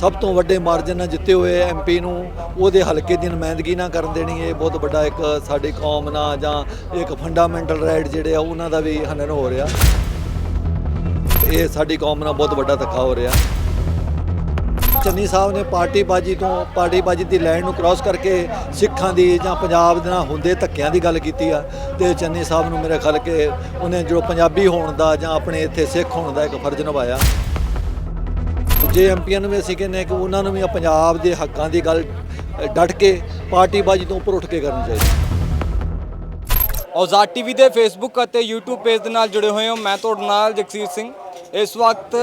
ਸਭ ਤੋਂ ਵੱਡੇ ਮਾਰਜਨ ਨਾਲ ਜਿੱਤੇ ਹੋਏ ਐਮਪੀ ਨੂੰ, ਉਹਦੇ ਹਲਕੇ ਦੀ ਨੁਮਾਇੰਦਗੀ ਨਾ ਕਰਨ ਦੇਣੀ ਇਹ ਬਹੁਤ ਵੱਡਾ ਇੱਕ ਸਾਡੀ ਕੌਮ ਨਾਲ ਜਾਂ ਇੱਕ ਫੰਡਾਮੈਂਟਲ ਰਾਈਟ ਜਿਹੜੇ ਆ, ਉਹਨਾਂ ਦਾ ਵੀ ਹਨਨ ਹੋ ਰਿਹਾ। ਇਹ ਸਾਡੀ ਕੌਮ ਨਾਲ ਬਹੁਤ ਵੱਡਾ ਧੱਕਾ ਹੋ ਰਿਹਾ। ਚੰਨੀ ਸਾਹਿਬ ਨੇ ਪਾਰਟੀ ਬਾਜੀ ਤੋਂ, ਪਾਰਟੀ ਬਾਜੀ ਦੀ ਲਾਈਨ ਨੂੰ ਕ੍ਰਾਸ ਕਰਕੇ ਸਿੱਖਾਂ ਦੀ ਜਾਂ ਪੰਜਾਬ ਦੇ ਨਾਲ ਹੁੰਦੇ ਧੱਕਿਆਂ ਦੀ ਗੱਲ ਕੀਤੀ ਆ। ਤੇ ਚੰਨੀ ਸਾਹਿਬ ਨੂੰ ਮੇਰੇ ਖਿਆਲ ਕਿ ਉਹਨੇ ਜੋ ਪੰਜਾਬੀ ਹੋਣ ਦਾ ਜਾਂ ਆਪਣੇ ਇੱਥੇ ਸਿੱਖ ਹੋਣ ਦਾ ਇੱਕ ਫਰਜ਼ ਨਿਭਾਇਆ। ਜੇ ਐਮਪੀਆਂ ਨੂੰ ਵੀ ਅਸੀਂ ਕਹਿੰਦੇ ਹਾਂ ਕਿ ਉਹਨਾਂ ਨੂੰ ਵੀ ਪੰਜਾਬ ਦੇ ਹੱਕਾਂ ਦੀ ਗੱਲ ਅ, ਡਟ ਕੇ ਪਾਰਟੀਬਾਜ਼ੀ ਤੋਂ ਉੱਪਰ ਉੱਠ ਕੇ ਕਰਨੀ ਚਾਹੀਦੀ। ਔਜ਼ਾਦ ਟੀਵੀ ਦੇ ਫੇਸਬੁੱਕ ਅਤੇ YouTube ਪੇਜ ਦੇ ਨਾਲ ਜੁੜੇ ਹੋਏ ਹੋ। ਮੈਂ ਤੁਹਾਡੇ ਨਾਲ ਜਗਸੀਰ ਸਿੰਘ। ਇਸ ਵਕਤ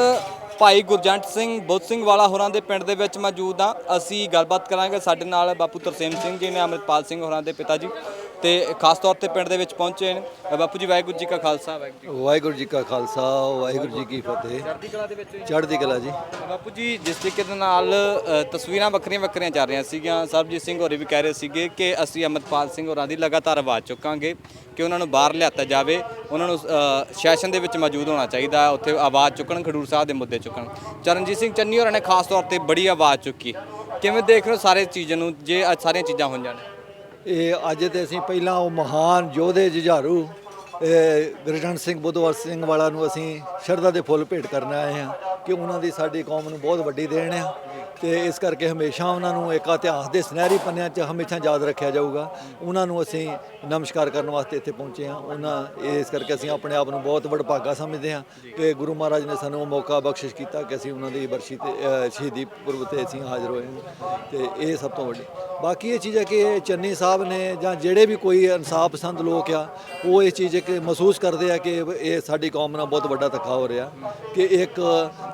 ਭਾਈ ਗੁਰਜੰਟ ਸਿੰਘ ਬੁੱਧ ਸਿੰਘ ਵਾਲਾ ਹੋਰਾਂ ਦੇ ਪਿੰਡ ਦੇ ਵਿੱਚ ਮੌਜੂਦ ਹਾਂ। ਅਸੀਂ ਗੱਲਬਾਤ ਕਰਾਂਗੇ ਸਾਡੇ ਨਾਲ ਬਾਪੂ ਤਰਸੇਮ ਸਿੰਘ ਜੀ ਨੇ ਅਮਰਿਤਪਾਲ ਸਿੰਘ ਹੋਰਾਂ ਦੇ ਪਿਤਾ ਜੀ। ਤੇ ਖਾਸ ਤੌਰ ਤੇ ਪਿੰਡ ਦੇ ਵਿੱਚ ਪਹੁੰਚੇ ਨੇ। ਬਾਪੂ ਜੀ ਵਾਹਿਗੁਰੂ ਜੀ ਕਾ ਖਾਲਸਾ ਵਾਹਿਗੁਰੂ ਜੀ ਵਾਹਿਗੁਰੂ ਜੀ ਕਾ ਖਾਲਸਾ ਵਾਹਿਗੁਰੂ ਜੀ ਕੀ ਫਤਿਹ। ਚੜ੍ਹਦੀ ਕਲਾ ਦੇ ਵਿੱਚ ਚੜ੍ਹਦੀ ਕਲਾ ਜੀ। ਬਾਪੂ ਜੀ ਜਿਸ ਤਰੀਕੇ ਦੇ ਨਾਲ ਤਸਵੀਰਾਂ ਵੱਖਰੀਆਂ ਵੱਖਰੀਆਂ ਚੱਲ ਰਹੀਆਂ ਸੀਗੀਆਂ। ਸਰਬਜੀਤ ਸਿੰਘ ਹੋਰੀ ਵੀ ਕਹਿ ਰਹੇ ਸੀਗੇ ਕਿ ਅਸੀਂ ਅਮਰਪਾਲ ਸਿੰਘ ਹੋਰਾਂ ਦੀ ਲਗਾਤਾਰ ਆਵਾਜ਼ ਚੁੱਕਾਂਗੇ ਕਿ ਉਹਨਾਂ ਨੂੰ ਬਾਹਰ ਲਿਆਤਾ ਜਾਵੇ। ਉਹਨਾਂ ਨੂੰ ਸੈਸ਼ਨ ਦੇ ਵਿੱਚ ਮੌਜੂਦ ਹੋਣਾ ਚਾਹੀਦਾ। ਉੱਥੇ ਆਵਾਜ਼ ਚੁੱਕਣ ਖਡੂਰ ਸਾਹਿਬ ਦੇ ਮੁੱਦੇ ਚੁੱਕਣ। ਚਰਨਜੀਤ ਸਿੰਘ ਚੰਨੀ ਹੋਰਾਂ ਨੇ ਖਾਸ ਤੌਰ ਤੇ ਬੜੀ ਆਵਾਜ਼ ਚੁੱਕੀ। ਕਿਵੇਂ ਦੇਖ ਰਹੇ ਹੋ ਸਾਰੇ ਚੀਜ਼ਾਂ ਨੂੰ? ਜੇ ਸਾਰੀਆਂ ਚੀਜ਼ਾਂ ਹੋ ਜਾਣ ਇਹ ਅੱਜ ਤੇ ਅਸੀਂ ਪਹਿਲਾਂ ਉਹ ਮਹਾਨ ਯੋਧੇ ਜੁਝਾਰੂ ਗੁਰਜਨ ਸਿੰਘ ਬੁੱਧਵਾਰ ਸਿੰਘ ਵਾਲਾ ਨੂੰ ਅਸੀਂ ਸ਼ਰਧਾ ਦੇ ਫੁੱਲ ਭੇਟ ਕਰਨ ਆਏ ਹਾਂ। ਕਿ ਉਹਨਾਂ ਦੀ ਸਾਡੀ ਕੌਮ ਨੂੰ ਬਹੁਤ ਵੱਡੀ ਦੇਣ ਆ ਤੇ ਇਸ ਕਰਕੇ ਹਮੇਸ਼ਾ ਉਹਨਾਂ ਨੂੰ ਇੱਕ ਇਤਿਹਾਸ ਦੇ ਸੁਨਹਿਰੀ ਪੰਨਿਆਂ 'ਚ ਹਮੇਸ਼ਾ ਯਾਦ ਰੱਖਿਆ ਜਾਊਗਾ। ਉਹਨਾਂ ਨੂੰ ਅਸੀਂ ਨਮਸਕਾਰ ਕਰਨ ਵਾਸਤੇ ਇੱਥੇ ਪਹੁੰਚੇ ਹਾਂ। ਉਹਨਾਂ ਇਸ ਕਰਕੇ ਅਸੀਂ ਆਪਣੇ ਆਪ ਨੂੰ ਬਹੁਤ ਵਡਭਾਗਾ ਸਮਝਦੇ ਹਾਂ ਕਿ ਗੁਰੂ ਮਹਾਰਾਜ ਨੇ ਸਾਨੂੰ ਉਹ ਮੌਕਾ ਬਖਸ਼ਿਸ਼ ਕੀਤਾ ਕਿ ਅਸੀਂ ਉਹਨਾਂ ਦੀ ਬਰਸ਼ੀ ਤੇ ਸ਼ਹੀਦੀ ਪੁਰਬ ਤੇ ਅਸੀਂ ਹਾਜ਼ਰ ਹੋਏ ਹਾਂ ਤੇ ਇਹ ਸਭ ਤੋਂ ਵੱਡੀ। ਬਾਕੀ ਇਹ ਚੀਜ਼ ਹੈ ਕਿ ਚੰਨੀ ਸਾਹਿਬ ਨੇ ਜਾਂ ਜਿਹੜੇ ਵੀ ਕੋਈ ਇਨਸਾਫ ਪਸੰਦ ਲੋਕ ਆ, ਉਹ ਇਹ ਚੀਜ਼ ਇੱਕ ਮਹਿਸੂਸ ਕਰਦੇ ਆ ਕਿ ਇਹ ਸਾਡੀ ਕੌਮ ਨਾਲ ਬਹੁਤ ਵੱਡਾ ਧੱਕਾ ਹੋ ਰਿਹਾ ਕਿ ਇੱਕ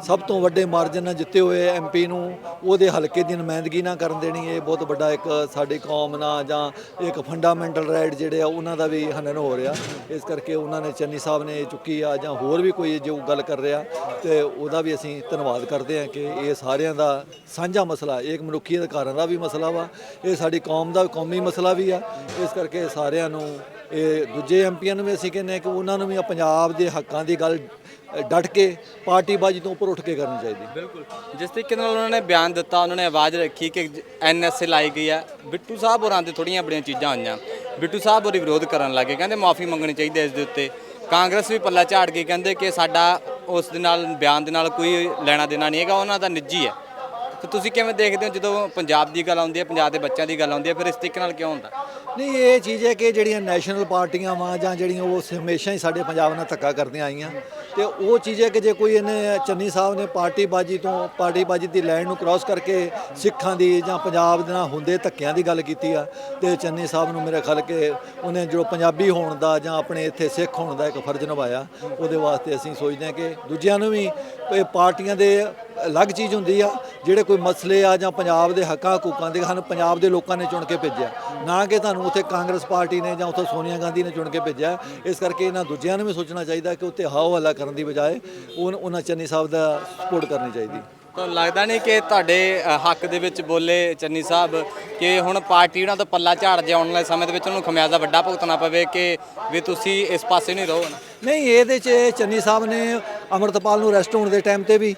ਸਭ ਤੋਂ ਵੱਡੇ ਮਾਰਜਨ ਨਾਲ ਜਿੱਤੇ ਹੋਏ ਐਮਪੀ ਨੂੰ, ਉਹਦੇ ਹਲਕੇ ਦੀ ਨੁਮਾਇੰਦਗੀ ਨਾ ਕਰਨ ਦੇਣੀ, ਇਹ ਬਹੁਤ ਵੱਡਾ ਇੱਕ ਸਾਡੀ ਕੌਮ ਨਾਲ ਜਾਂ ਇੱਕ ਫੰਡਾਮੈਂਟਲ ਰਾਈਟ ਜਿਹੜੇ ਆ, ਉਹਨਾਂ ਦਾ ਵੀ ਹਨਨ ਹੋ ਰਿਹਾ। ਇਸ ਕਰਕੇ ਉਹਨਾਂ ਨੇ ਚੰਨੀ ਸਾਹਿਬ ਨੇ ਇਹ ਚੁੱਕੀ ਆ, ਜਾਂ ਹੋਰ ਵੀ ਕੋਈ ਜੋ ਗੱਲ ਕਰ ਰਿਹਾ, ਤੇ ਉਹਦਾ ਵੀ ਅਸੀਂ ਧੰਨਵਾਦ ਕਰਦੇ ਹਾਂ ਕਿ ਇਹ ਸਾਰਿਆਂ ਦਾ ਸਾਂਝਾ ਮਸਲਾ ਇਹ ਇੱਕ ਮਨੁੱਖੀ ਅਧਿਕਾਰਾਂ ਦਾ ਵੀ ਮਸਲਾ ਵਾ, ਇਹ ਸਾਡੀ ਕੌਮ ਦਾ ਕੌਮੀ ਮਸਲਾ ਵੀ ਆ। ਇਸ ਕਰਕੇ ਸਾਰਿਆਂ ਨੂੰ ਇਹ ਦੂਜੇ ਐਮਪੀਆਂ ਨੂੰ ਵੀ ਅਸੀਂ ਕਹਿੰਦੇ ਹਾਂ ਕਿ ਉਹਨਾਂ ਨੂੰ ਵੀ ਪੰਜਾਬ ਦੇ ਹੱਕਾਂ ਦੀ ਗੱਲ ਅ, ਡਟ ਕੇ ਪਾਰਟੀਬਾਜ਼ੀ ਤੋਂ ਉੱਪਰ ਉੱਠ ਕੇ ਕਰਨੀ ਚਾਹੀਦੀ। ਬਿਲਕੁਲ। ਜਿਸ ਤਰੀਕੇ ਨਾਲ ਉਹਨਾਂ ਨੇ ਬਿਆਨ ਦਿੱਤਾ ਉਹਨਾਂ ਨੇ ਆਵਾਜ਼ ਰੱਖੀ ਕਿ ਐਨਐਸਏ ਲਾਈ ਗਈ ਹੈ। ਬਿੱਟੂ ਸਾਹਿਬ ਹੋਰਾਂ ਦੇ ਥੋੜੀਆਂ ਬੜੀਆਂ ਚੀਜ਼ਾਂ ਆਈਆਂ ਬਿੱਟੂ ਸਾਹਿਬ ਹੋਰੀ ਵਿਰੋਧ ਕਰਨ ਲੱਗੇ ਕਹਿੰਦੇ ਮਾਫੀ ਮੰਗਣੀ ਚਾਹੀਦੀ ਹੈ ਇਸ ਦੇ ਉੱਤੇ। ਕਾਂਗਰਸ ਵੀ ਪੱਲਾ ਝਾੜ ਕੇ ਕਹਿੰਦੇ ਕਿ ਸਾਡਾ ਉਸ ਦੇ ਨਾਲ ਬਿਆਨ ਦੇ ਨਾਲ ਕੋਈ ਲੈਣਾ ਦੇਣਾ ਨਹੀਂ ਹੈਗਾ ਉਹਨਾਂ ਦਾ ਨਿੱਜੀ ਹੈ। ਤੇ ਤੁਸੀਂ ਕਿਵੇਂ ਦੇਖਦੇ ਹੋ ਜਦੋਂ ਪੰਜਾਬ ਦੀ ਗੱਲ ਆਉਂਦੀ ਹੈ ਪੰਜਾਬ ਦੇ ਬੱਚਿਆਂ ਦੀ ਗੱਲ ਆਉਂਦੀ ਹੈ ਫਿਰ ਇਸ ਤਰੀਕੇ ਨਾਲ ਕਿਉਂ ਹੁੰਦਾ? ਨਹੀਂ, ਇਹ ਚੀਜ਼ ਹੈ ਕਿ ਜਿਹੜੀਆਂ ਨੈਸ਼ਨਲ ਪਾਰਟੀਆਂ ਵਾਂ ਜਾਂ ਜਿਹੜੀਆਂ ਉਹ ਹਮੇਸ਼ਾ ਹੀ ਸਾਡੇ ਪੰਜਾਬ ਨਾਲ ਧੱਕਾ ਕਰਦੀਆਂ ਆਈਆਂ। ਤੇ ਉਹ ਚੀਜ਼ ਹੈ ਕਿ ਜੇ ਕੋਈ ਇਹਨੇ ਚੰਨੀ ਸਾਹਿਬ ਨੇ ਪਾਰਟੀਬਾਜ਼ੀ ਤੋਂ, ਪਾਰਟੀਬਾਜ਼ੀ ਦੀ ਲਾਈਨ ਨੂੰ ਕ੍ਰਾਸ ਕਰਕੇ ਸਿੱਖਾਂ ਦੀ ਜਾਂ ਪੰਜਾਬ ਦੇ ਨਾਲ ਹੁੰਦੇ ਧੱਕਿਆਂ ਦੀ ਗੱਲ ਕੀਤੀ ਆ, ਤੇ ਚੰਨੀ ਸਾਹਿਬ ਨੂੰ ਮੇਰੇ ਖਿਆਲ ਕਿ ਉਹਨੇ ਜੋ ਪੰਜਾਬੀ ਹੋਣ ਦਾ ਜਾਂ ਆਪਣੇ ਇੱਥੇ ਸਿੱਖ ਹੋਣ ਦਾ ਇੱਕ ਫਰਜ਼ ਨਿਭਾਇਆ, ਉਹਦੇ ਵਾਸਤੇ ਅਸੀਂ ਸੋਚਦੇ ਹਾਂ ਕਿ ਦੂਜਿਆਂ ਨੂੰ ਵੀ ਇਹ ਪਾਰਟੀਆਂ ਦੇ ਅਲੱਗ ਚੀਜ਼ ਹੁੰਦੀ ਆ ਜਿਹੜੇ ਕੋਈ ਮਸਲੇ ਆ ਜਾਂ ਪੰਜਾਬ ਦੇ ਹੱਕਾਂ ਹਕੂਕਾਂ ਦੇ ਹਨ ਪੰਜਾਬ ਦੇ ਲੋਕਾਂ ਨੇ ਚੁਣ ਕੇ ਭੇਜਿਆ। ਨਾ ਕਿ ਤੁਹਾਨੂੰ ਉੱਥੇ ਕਾਂਗਰਸ ਪਾਰਟੀ ਨੇ ਜਾਂ ਉੱਥੇ ਸੋਨੀਆ ਗਾਂਧੀ ਨੇ ਚੁਣ ਕੇ ਭੇਜਿਆ। ਇਸ ਕਰਕੇ ਇਹਨਾਂ ਦੂਜਿਆਂ ਨੂੰ ਵੀ ਸੋਚਣਾ ਚਾਹੀਦਾ ਕਿ ਉੱਥੇ ਹਾਓ ਹੱਲਾ ਕਰਨ ਦੀ ਬਜਾਏ ਉਹ ਉਹਨਾਂ ਚੰਨੀ ਸਾਹਿਬ ਦਾ ਸਪੋਰਟ ਕਰਨੀ ਚਾਹੀਦੀ। ਤਾਂ ਲੱਗਦਾ ਨਹੀਂ ਕਿ ਤੁਹਾਡੇ ਹੱਕ ਦੇ ਵਿੱਚ ਬੋਲੇ ਚੰਨੀ ਸਾਹਿਬ ਕਿ ਹੁਣ ਪਾਰਟੀ ਉਹਨਾਂ ਤੋਂ ਪੱਲਾ ਝਾੜ ਜੇ ਆਉਣ ਵਾਲੇ ਸਮੇਂ ਦੇ ਵਿੱਚ ਉਹਨੂੰ ਖਮਿਆਜ਼ਾ ਵੱਡਾ ਭੁਗਤਣਾ ਪਵੇ ਕਿ ਵੀ ਤੁਸੀਂ ਇਸ ਪਾਸੇ ਨਹੀਂ ਰਹੋ ਨਹੀਂ ਇਹਦੇ 'ਚ ਚੰਨੀ ਸਾਹਿਬ ਨੇ ਅਮਰਤਪਾਲ ਨੂੰ ਅਰੈਸਟ ਹੋਣ ਦੇ ਟਾਈਮ ਤੇ ਵੀ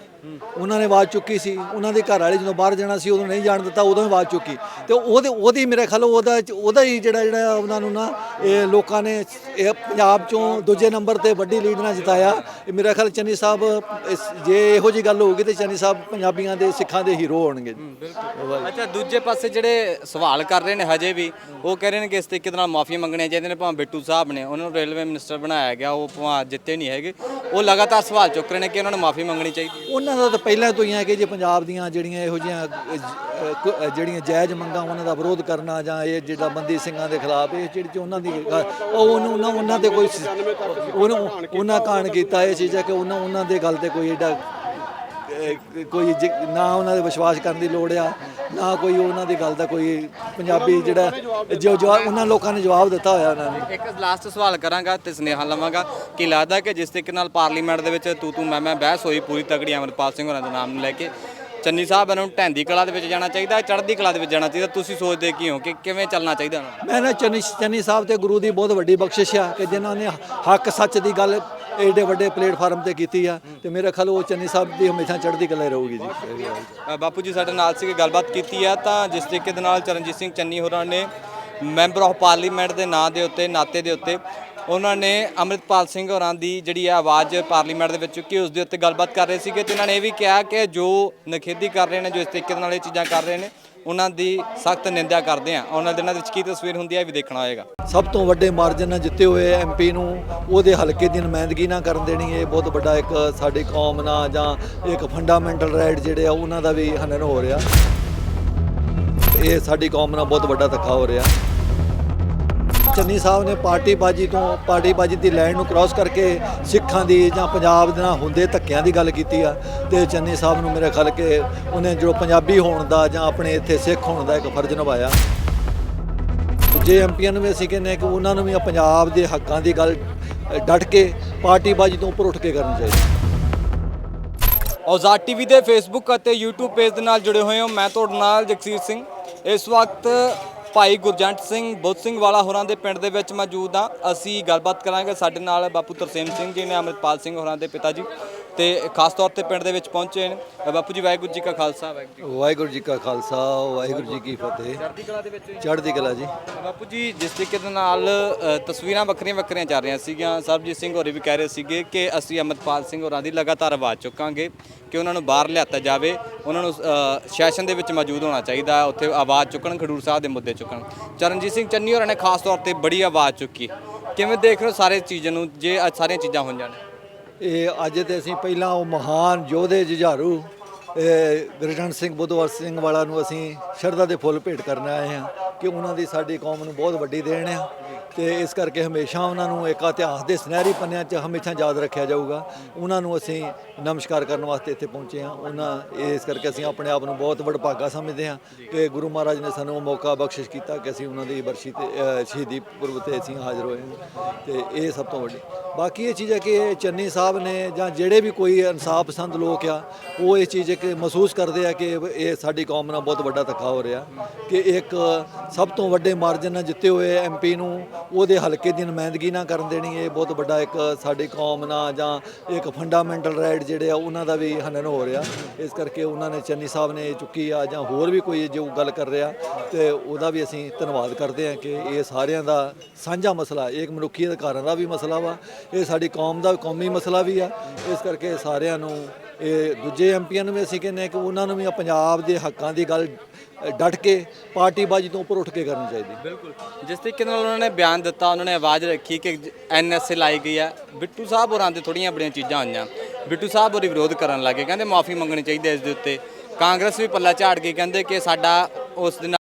ਉਹਨਾਂ ਨੇ ਆਵਾਜ਼ ਚੁੱਕੀ ਸੀ ਉਹਨਾਂ ਦੇ ਘਰ ਵਾਲੇ ਜਦੋਂ ਬਾਹਰ ਜਾਣਾ ਸੀ ਉਦੋਂ ਨਹੀਂ ਜਾਣ ਦਿੱਤਾ ਉਦੋਂ ਹੀ ਆਵਾਜ਼ ਚੁੱਕੀ। ਤੇ ਉਹਦੇ ਉਹਦੀ ਮੇਰੇ ਖਿਆਲ ਉਹਦਾ ਉਹਦਾ ਹੀ ਜਿਹੜਾ ਜਿਹੜਾ ਉਹਨਾਂ ਨੂੰ ਨਾ ਇਹ ਲੋਕਾਂ ਨੇ ਇਹ ਪੰਜਾਬ ਚੋਂ ਦੂਜੇ ਨੰਬਰ ਤੇ ਵੱਡੀ ਲੀਡ ਨਾਲ ਜਿਤਾਇਆ। ਮੇਰਾ ਖਿਆਲ ਚੰਨੀ ਸਾਹਿਬ ਜੇ ਇਹੋ ਜੀ ਗੱਲ ਹੋਊਗੀ ਤੇ ਚੰਨੀ ਸਾਹਿਬ ਪੰਜਾਬੀਆਂ ਦੇ ਸਿੱਖਾਂ ਦੇ ਹੀਰੋ ਹੋਣਗੇ ਅੱਛਾ ਦੂਜੇ ਪਾਸੇ ਜਿਹੜੇ ਸਵਾਲ ਕਰ ਰਹੇ ਨੇ ਹਜੇ ਵੀ ਉਹ ਕਹਿ ਰਹੇ ਨੇ ਕਿ ਇਸ ਤਰੀਕੇ ਨਾਲ ਮਾਫੀ ਮੰਗਣੀਆਂ ਚਾਹੀਦੀਆਂ ਨੇ ਭਾਵੇਂ ਬਿੱਟੂ ਸਾਹਿਬ ਨੇ। ਉਹਨਾਂ ਨੂੰ ਰੇਲਵੇ ਮਿਨਿਸਟਰ ਬਣਾਇਆ ਗਿਆ ਉਹ ਭਾਵੇਂ ਜਿੱਤੇ ਨਹੀਂ ਹੈਗੇ। ਉਹ ਲਗਾਤਾਰ ਸਵਾਲ ਚੁੱਕ ਰਹੇ ਨੇ ਕਿ ਉਹਨਾਂ ਨੂੰ ਮਾਫੀ ਮੰਗਣੀ ਚਾਹੀਦੀ। ਉਹਨਾਂ ਦਾ ਤਾਂ ਪਹਿਲਾਂ ਤੋਂ ਹੀ ਹੈ ਕਿ ਜੇ ਪੰਜਾਬ ਦੀਆਂ ਜਿਹੜੀਆਂ ਇਹੋ ਜਿਹੀਆਂ ਜਿਹੜੀਆਂ ਜਾਇਜ਼ ਮੰਗਾਂ ਉਹਨਾਂ ਦਾ ਵਿਰੋਧ ਕਰਨਾ ਜਾਂ ਇਹ ਜਿਹੜਾ ਬੰਦੀ ਸਿੰਘਾਂ ਦੇ ਖਿਲਾਫ ਇਹ ਜਿਹੜੀ ਉਹਨਾਂ ਦੀ ਗੱਲ- ਉਹ ਉਹਨੂੰ, ਉਹਨਾਂ ਉਹਨਾਂ ਤੇ ਕੋਈ ਉਹਨੂੰ, ਉਹਨਾਂ ਕਾਣ ਕੀਤਾ, ਇਹ ਚੀਜ਼ ਹੈ ਕਿ ਉਹਨਾਂ ਉਹਨਾਂ ਦੇ ਗੱਲ ਤੇ ਕੋਈ ਏਡਾ ਕੋਈ ਜ- ਨਾ ਉਹਨਾਂ ਦੇ ਵਿਸ਼ਵਾਸ ਕਰਨ ਦੀ ਲੋੜ ਆ ਨਾ ਕੋਈ ਉਹਨਾਂ ਦੀ ਗੱਲ ਦਾ ਕੋਈ ਪੰਜਾਬੀ ਜਿਹੜਾ ਜੋ ਜਵਾਬ ਉਹਨਾਂ ਲੋਕਾਂ ਨੇ ਜਵਾਬ ਦਿੱਤਾ ਹੋਇਆ ਉਹਨਾਂ ਨੇ। ਇੱਕ ਲਾਸਟ ਸਵਾਲ ਕਰਾਂਗਾ ਤੇ ਸੁਨੇਹਾ ਲਵਾਂਗਾ। ਕਿ ਲੱਗਦਾ ਕਿ ਜਿਸ ਤਰੀਕੇ ਨਾਲ ਪਾਰਲੀਮੈਂਟ ਦੇ ਵਿੱਚ ਤੂੰ ਤੂੰ ਮੈਂ ਮੈਂ ਬਹਿਸ ਹੋਈ ਪੂਰੀ ਤਗੜੀ ਅਮਰਪਾਲ ਸਿੰਘ ਹੋਰਾਂ ਦੇ ਨਾਮ ਨੂੰ ਲੈ ਕੇ। ਚੰਨੀ ਸਾਹਿਬ ਇਹਨਾਂ ਨੂੰ ਢੈਂਦੀ ਕਲਾ ਦੇ ਵਿੱਚ ਜਾਣਾ ਚਾਹੀਦਾ ਚੜ੍ਹਦੀ ਕਲਾ ਦੇ ਵਿੱਚ ਜਾਣਾ ਚਾਹੀਦਾ ਤੁਸੀਂ ਸੋਚਦੇ ਕੀ ਹੋ ਕਿ ਕਿਵੇਂ ਚੱਲਣਾ ਚਾਹੀਦਾ? ਮੈਂ ਨਾ ਚੰਨੀ ਚੰਨੀ ਸਾਹਿਬ ਤੇ ਗੁਰੂ ਦੀ ਬਹੁਤ ਵੱਡੀ ਬਖਸ਼ਿਸ਼ ਆ ਕਿ ਜਿਨ੍ਹਾਂ ਨੇ ਹੱਕ ਸੱਚ ਦੀ ਗੱਲ ਐਡੇ ਵੱਡੇ ਪਲੇਟਫਾਰਮ ਤੇ ਕੀਤੀ ਆ ਤੇ ਮੇਰੇ ਖਿਆਲ ਉਹ ਚੰਨੀ ਸਾਹਿਬ ਦੀ ਹਮੇਸ਼ਾ ਚੜ੍ਹਦੀ ਕਲਾ ਰਹੂਗੀ ਜੀ। ਅ, ਬਾਪੂ ਜੀ ਸਾਡੇ ਨਾਲ ਸੀ ਗੱਲਬਾਤ ਕੀਤੀ ਆ ਤਾਂ ਜਿਸ ਤਰੀਕੇ ਦੇ ਨਾਲ ਚਰਨਜੀਤ ਸਿੰਘ ਚੰਨੀ ਹੋਰਾਂ ਨੇ ਮੈਂਬਰ ਆਫ ਪਾਰਲੀਮੈਂਟ ਦੇ ਨਾਂ ਦੇ ਉੱਤੇ ਨਾਤੇ ਦੇ ਉੱਤੇ ਉਹਨਾਂ ਨੇ ਅੰਮ੍ਰਿਤਪਾਲ ਸਿੰਘ ਹੋਰਾਂ ਦੀ ਜਿਹੜੀ ਹੈ ਆਵਾਜ਼ ਪਾਰਲੀਮੈਂਟ ਦੇ ਵਿੱਚ ਚੁੱਕੀ ਉਸ ਦੇ ਉੱਤੇ ਗੱਲਬਾਤ ਕਰ ਰਹੇ ਸੀਗੇ ਤੇ ਉਹਨਾਂ ਨੇ ਇਹ ਵੀ ਕਿਹਾ ਕਿ ਜੋ ਨਖੇਦੀ ਕਰ ਰਹੇ ਨੇ ਜੋ ਇਸ ਤਰੀਕੇ ਦੇ ਨਾਲ ਇਹ ਚੀਜ਼ਾਂ ਕਰ ਰਹੇ ਨੇ ਉਹਨਾਂ ਦੀ ਸਖਤ ਨਿੰਦਿਆ ਕਰਦੇ ਆ ਉਹਨਾਂ ਦਿਨਾਂ ਦੇ ਵਿੱਚ ਕੀ ਤਸਵੀਰ ਹੁੰਦੀ ਹੈ ਇਹ ਵੀ ਦੇਖਣਾ ਹੋਏਗਾ। ਸਭ ਤੋਂ ਵੱਡੇ ਮਾਰਜਨ ਨਾਲ ਜਿੱਤੇ ਹੋਏ ਐਮਪੀ ਨੂੰ, ਉਹਦੇ ਹਲਕੇ ਦੀ ਨੁਮਾਇੰਦਗੀ ਨਾ ਕਰਨ ਦੇਣੀ, ਇਹ ਬਹੁਤ ਵੱਡਾ ਇੱਕ ਸਾਡੀ ਕੌਮ ਨਾਲ ਜਾਂ ਇੱਕ ਫੰਡਾਮੈਂਟਲ ਰਾਈਟ ਜਿਹੜੇ ਆ, ਉਹਨਾਂ ਦਾ ਵੀ ਹਨਨ ਹੋ ਰਿਹਾ। ਇਹ ਸਾਡੀ ਕੌਮ ਨਾਲ ਬਹੁਤ ਵੱਡਾ ਧੱਕਾ ਹੋ ਰਿਹਾ। ਚੰਨੀ ਸਾਹਿਬ ਨੇ ਪਾਰਟੀਬਾਜ਼ੀ ਤੋਂ ਪਾਰਟੀਬਾਜ਼ੀ ਦੀ ਲਾਈਨ ਨੂੰ ਕ੍ਰਾਸ ਕਰਕੇ ਸਿੱਖਾਂ ਦੀ ਜਾਂ ਪੰਜਾਬ ਦੇ ਨਾਲ ਹੁੰਦੇ ਧੱਕਿਆਂ ਦੀ ਗੱਲ ਕੀਤੀ ਆ। ਤੇ ਚੰਨੀ ਸਾਹਿਬ ਨੂੰ ਮੇਰੇ ਖਿਆਲ ਕਿ ਉਹਨੇ ਜੋ ਪੰਜਾਬੀ ਹੋਣ ਦਾ ਜਾਂ ਆਪਣੇ ਇੱਥੇ ਸਿੱਖ ਹੋਣ ਦਾ ਇੱਕ ਫਰਜ਼ ਨਿਭਾਇਆ। ਜੇ ਐਮਪੀਆਂ ਨੂੰ ਵੀ ਅਸੀਂ ਕਹਿੰਦੇ ਹਾਂ ਕਿ ਉਹਨਾਂ ਨੂੰ ਵੀ ਪੰਜਾਬ ਦੇ ਹੱਕਾਂ ਦੀ ਗੱਲ ਅ, ਡਟ ਕੇ ਪਾਰਟੀਬਾਜ਼ੀ ਤੋਂ ਉੱਪਰ ਉੱਠ ਕੇ ਕਰਨੀ ਚਾਹੀਦੀ। ਔਜ਼ਾਰ ਟੀਵੀ ਦੇ ਫੇਸਬੁੱਕ ਅਤੇ YouTube ਪੇਜ ਦੇ ਨਾਲ ਜੁੜੇ ਹੋਏ ਹੋ। ਮੈਂ ਤੁਹਾਡੇ ਨਾਲ ਜਗਸੀਰ ਸਿੰਘ। ਇਸ ਵਕਤ ਭਾਈ ਗੁਰਜੰਟ ਸਿੰਘ ਬੁੱਧ ਸਿੰਘ ਵਾਲਾ ਹੋਰਾਂ ਦੇ ਪਿੰਡ ਦੇ ਵਿੱਚ ਮੌਜੂਦ ਹਾਂ। ਅਸੀਂ ਗੱਲਬਾਤ ਕਰਾਂਗੇ ਸਾਡੇ ਨਾਲ ਬਾਪੂ ਤਰਸੇਮ ਸਿੰਘ ਜੀ ਨੇ, ਅਮਰਿਤਪਾਲ ਸਿੰਘ ਹੋਰਾਂ ਦੇ ਪਿਤਾ ਜੀ। ਤੇ ਖਾਸ ਤੌਰ ਤੇ ਪਿੰਡ ਦੇ ਵਿੱਚ ਪਹੁੰਚੇ ਨੇ। ਬਾਪੂ ਜੀ ਵਾਹਿਗੁਰੂ ਜੀ ਕਾ ਖਾਲਸਾ ਵਾਹਿਗੁਰੂ ਜੀ ਵਾਹਿਗੁਰੂ ਜੀ ਕਾ ਖਾਲਸਾ ਵਾਹਿਗੁਰੂ ਜੀ ਕੀ ਫਤਿਹ। ਚੜ੍ਹਦੀ ਕਲਾ ਦੇ ਵਿੱਚ ਚੜ੍ਹਦੀ ਕਲਾ ਜੀ। ਬਾਪੂ ਜੀ ਜਿਸ ਤਰੀਕੇ ਦੇ ਨਾਲ ਤਸਵੀਰਾਂ ਵੱਖਰੀਆਂ ਵੱਖਰੀਆਂ ਚੱਲ ਰਹੀਆਂ ਸੀਗੀਆਂ। ਸਰਬਜੀਤ ਸਿੰਘ ਹੋਰੀ ਵੀ ਕਹਿ ਰਹੇ ਸੀਗੇ ਕਿ ਅਸੀਂ ਅਮਰਪਾਲ ਸਿੰਘ ਹੋਰਾਂ ਦੀ ਲਗਾਤਾਰ ਆਵਾਜ਼ ਚੁੱਕਾਂਗੇ ਕਿ ਉਹਨਾਂ ਨੂੰ ਬਾਹਰ ਲਿਆਤਾ ਜਾਵੇ। ਉਹਨਾਂ ਨੂੰ ਸੈਸ਼ਨ ਦੇ ਵਿੱਚ ਮੌਜੂਦ ਹੋਣਾ ਚਾਹੀਦਾ। ਉੱਥੇ ਆਵਾਜ਼ ਚੁੱਕਣ ਖਡੂਰ ਸਾਹਿਬ ਦੇ ਮੁੱਦੇ ਚੁੱਕਣ। ਚਰਨਜੀਤ ਸਿੰਘ ਚੰਨੀ ਹੋਰਾਂ ਨੇ ਖਾਸ ਤੌਰ ਤੇ ਬੜੀ ਆਵਾਜ਼ ਚੁੱਕੀ। ਕਿਵੇਂ ਦੇਖ ਰਹੇ ਹੋ ਸਾਰੇ ਚੀਜ਼ਾਂ ਨੂੰ? ਜੇ ਅੱਜ ਸਾਰੀਆਂ ਚੀਜ਼ਾਂ ਹੋ ਜਾਣ ਇਹ ਅੱਜ ਤੇ ਅਸੀਂ ਪਹਿਲਾਂ ਉਹ ਮਹਾਨ ਯੋਧੇ ਜੁਝਾਰੂ, ਇਹ ਸਿੰਘ ਬੁੱਧਵਾਰ ਸਿੰਘ ਵਾਲਾ ਨੂੰ ਅਸੀਂ ਸ਼ਰਧਾ ਦੇ ਫੁੱਲ ਭੇਟ ਕਰਨ ਆਏ ਹਾਂ ਕਿ ਉਹਨਾਂ ਦੀ ਸਾਡੀ ਕੌਮ ਨੂੰ ਬਹੁਤ ਵੱਡੀ ਦੇਣ ਆ। ਤੇ ਇਸ ਕਰਕੇ ਹਮੇਸ਼ਾ ਉਹਨਾਂ ਨੂੰ ਇੱਕ ਇਤਿਹਾਸ ਦੇ ਸੁਨਹਿਰੀ ਪੰਨਿਆਂ 'ਚ ਹਮੇਸ਼ਾ ਯਾਦ ਰੱਖਿਆ ਜਾਊਗਾ। ਉਹਨਾਂ ਨੂੰ ਅਸੀਂ ਨਮਸਕਾਰ ਕਰਨ ਵਾਸਤੇ ਇੱਥੇ ਪਹੁੰਚੇ ਹਾਂ। ਉਹਨਾਂ ਇਸ ਕਰਕੇ ਅਸੀਂ ਆਪਣੇ ਆਪ ਨੂੰ ਬਹੁਤ ਵਡਭਾਗਾ ਸਮਝਦੇ ਹਾਂ ਕਿ ਗੁਰੂ ਮਹਾਰਾਜ ਨੇ ਸਾਨੂੰ ਉਹ ਮੌਕਾ ਬਖਸ਼ਿਸ਼ ਕੀਤਾ ਕਿ ਅਸੀਂ ਉਹਨਾਂ ਦੀ ਬਰਸ਼ੀ ਤੇ ਸ਼ਹੀਦੀ ਪੁਰਬ ਤੇ ਅਸੀਂ ਹਾਜ਼ਰ ਹੋਏ ਹਾਂ। ਤੇ ਇਹ ਸਭ ਤੋਂ ਵੱਡੀ। ਬਾਕੀ ਇਹ ਚੀਜ਼ ਹੈ ਕਿ ਚੰਨੀ ਸਾਹਿਬ ਨੇ ਜਾਂ ਜਿਹੜੇ ਵੀ ਕੋਈ ਇਨਸਾਫ ਪਸੰਦ ਲੋਕ ਆ, ਉਹ ਇਹ ਚੀਜ਼ ਕਿ ਮਹਿਸੂਸ ਕਰਦੇ ਆ ਕਿ ਇਹ ਸਾਡੀ ਕੌਮ ਨਾਲ ਬਹੁਤ ਵੱਡਾ ਧੱਕਾ ਹੋ ਰਿਹਾ। ਕਿ ਇੱਕ ਸਭ ਤੋਂ ਵੱਡੇ ਮਾਰਜਨ ਨਾਲ ਜਿੱਤੇ ਹੋਏ ਐਮਪੀ ਨੂੰ ਉਹਦੇ ਹਲਕੇ ਦੀ ਨੁਮਾਇੰਦਗੀ ਨਾ ਕਰਨ ਦੇਣੀ, ਇਹ ਬਹੁਤ ਵੱਡਾ ਇੱਕ ਸਾਡੀ ਕੌਮ ਨਾਲ ਜਾਂ ਇੱਕ ਫੰਡਾਮੈਂਟਲ ਰਾਈਟ ਜਿਹੜੇ ਆ, ਉਹਨਾਂ ਦਾ ਵੀ ਹਨਨ ਹੋ ਰਿਹਾ। ਇਸ ਕਰਕੇ ਉਹਨਾਂ ਨੇ ਚੰਨੀ ਸਾਹਿਬ ਨੇ ਇਹ ਚੁੱਕੀ ਆ ਜਾਂ ਹੋਰ ਵੀ ਕੋਈ ਜੋ ਗੱਲ ਕਰ ਰਿਹਾ, ਤੇ ਉਹਦਾ ਵੀ ਅਸੀਂ ਧੰਨਵਾਦ ਕਰਦੇ ਹਾਂ ਕਿ ਇਹ ਸਾਰਿਆਂ ਦਾ ਸਾਂਝਾ ਮਸਲਾ, ਇਹ ਇੱਕ ਮਨੁੱਖੀ ਅਧਿਕਾਰਾਂ ਦਾ ਵੀ ਮਸਲਾ ਵਾ, ਇਹ ਸਾਡੀ ਕੌਮ ਦਾ ਕੌਮੀ ਮਸਲਾ ਵੀ ਆ। ਇਸ ਕਰਕੇ ਸਾਰਿਆਂ ਨੂੰ, ਇਹ ਦੂਜੇ ਐਮਪੀਆਂ ਨੂੰ ਵੀ ਅਸੀਂ ਕਹਿੰਦੇ ਹਾਂ ਕਿ ਉਹਨਾਂ ਨੂੰ ਵੀ ਪੰਜਾਬ ਦੇ ਹੱਕਾਂ ਦੀ ਗੱਲ ਡਟ ਕੇ ਪਾਰਟੀਬਾਜ਼ੀ ਤੋਂ ਉੱਪਰ ਉੱਠ ਕੇ ਕਰਨੀ ਚਾਹੀਦੀ। ਬਿਲਕੁਲ। ਜਿਸ ਤਰੀਕੇ ਨਾਲ ਉਹਨਾਂ ਨੇ ਬਿਆਨ ਦਿੱਤਾ, ਉਹਨਾਂ ਨੇ ਆਵਾਜ਼ ਰੱਖੀ ਕਿ ਐਨਐਸਏ ਲਾਈ ਗਈ ਹੈ। ਬਿੱਟੂ ਸਾਹਿਬ ਹੋਰਾਂ ਦੇ ਥੋੜੀਆਂ ਬੜੀਆਂ ਚੀਜ਼ਾਂ ਆਈਆਂ ਬਿੱਟੂ ਸਾਹਿਬ ਹੋਰੀ ਵਿਰੋਧ ਕਰਨ ਲੱਗੇ, ਕਹਿੰਦੇ ਮਾਫੀ ਮੰਗਣੀ ਚਾਹੀਦੀ ਹੈ ਇਸ ਦੇ ਉੱਤੇ। ਕਾਂਗਰਸ ਵੀ ਪੱਲਾ ਝਾੜ ਕੇ ਕਹਿੰਦੇ ਕਿ ਸਾਡਾ ਉਸ ਦਿਨ